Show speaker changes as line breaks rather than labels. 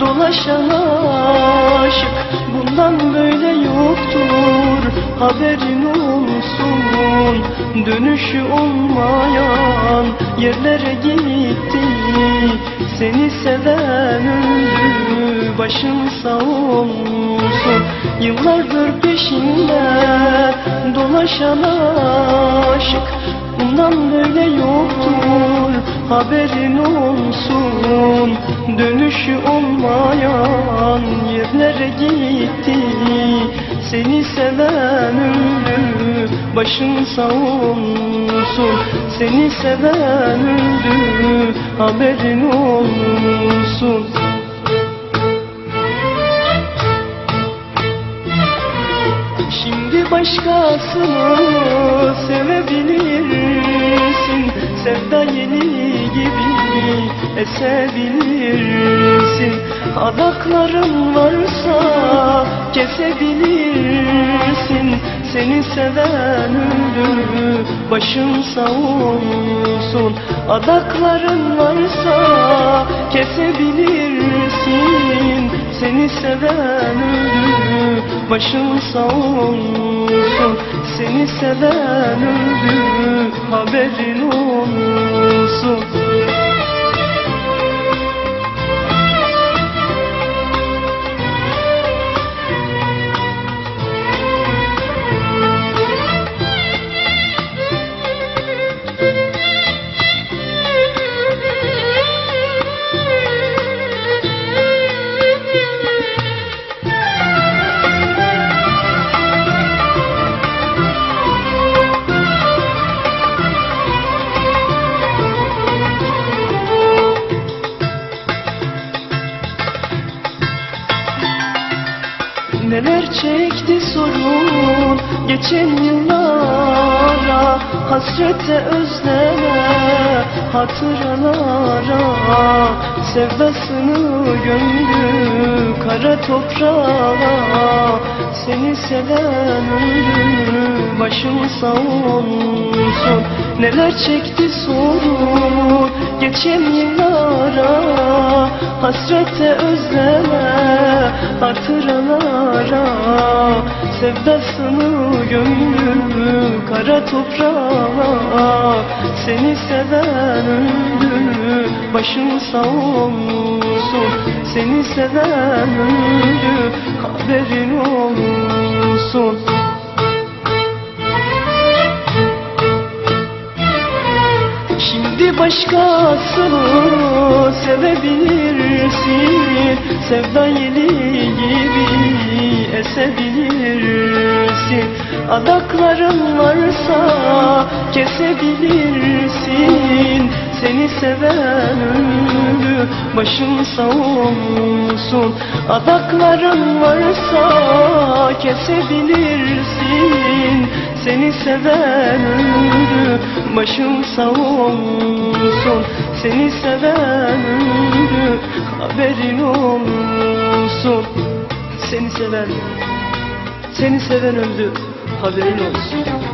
dolaşan aşık. Bundan böyle yoktur haberin olsun. Dönüşü olmayan yerlere gitti. Seni seven öldü başın sağ olsun. Yıllardır peşinde dolaşan aşık. Bundan böyle yoktur haberin olsun. Dönüşü olmayan yerlere gitti. Seni seven öldü başın sağ olsun. Seni seven öldü haberin olsun. Şimdi başkasını sevebilirsin Sevda yeni gibi esebilirsin Adakların varsa kesebilirsin. Seni seven öldü başın sağ olsun. Adakların varsa kesebilirsin Seni seven öldü başın sağ olsun. Seni seven öldü haberin olsun Neler çekti sorun geçen yıllara Hasrete özleme hatıralara. Sevdasını gömdü kara toprağa Seni seven öldü başın sağ olsun. Neler çekti sorun geçen yıllara Hasrete özleme hatıralara Sevdasını gömdü kara toprağa Seni seven öldü başın sağ olsun. Seni seven öldü haberin olsun. Şimdi başkasını sevebilirsin. Sevda yeli esebilirsin Adakların varsa kesebilirsin. Seni seven öldü başın sağ olsun. Adakların varsa kesebilirsin. Seni seven öldü başın sağ olsun. Seni seven öldü haberin olsun Seni seven, seni seven öldü haberin olsun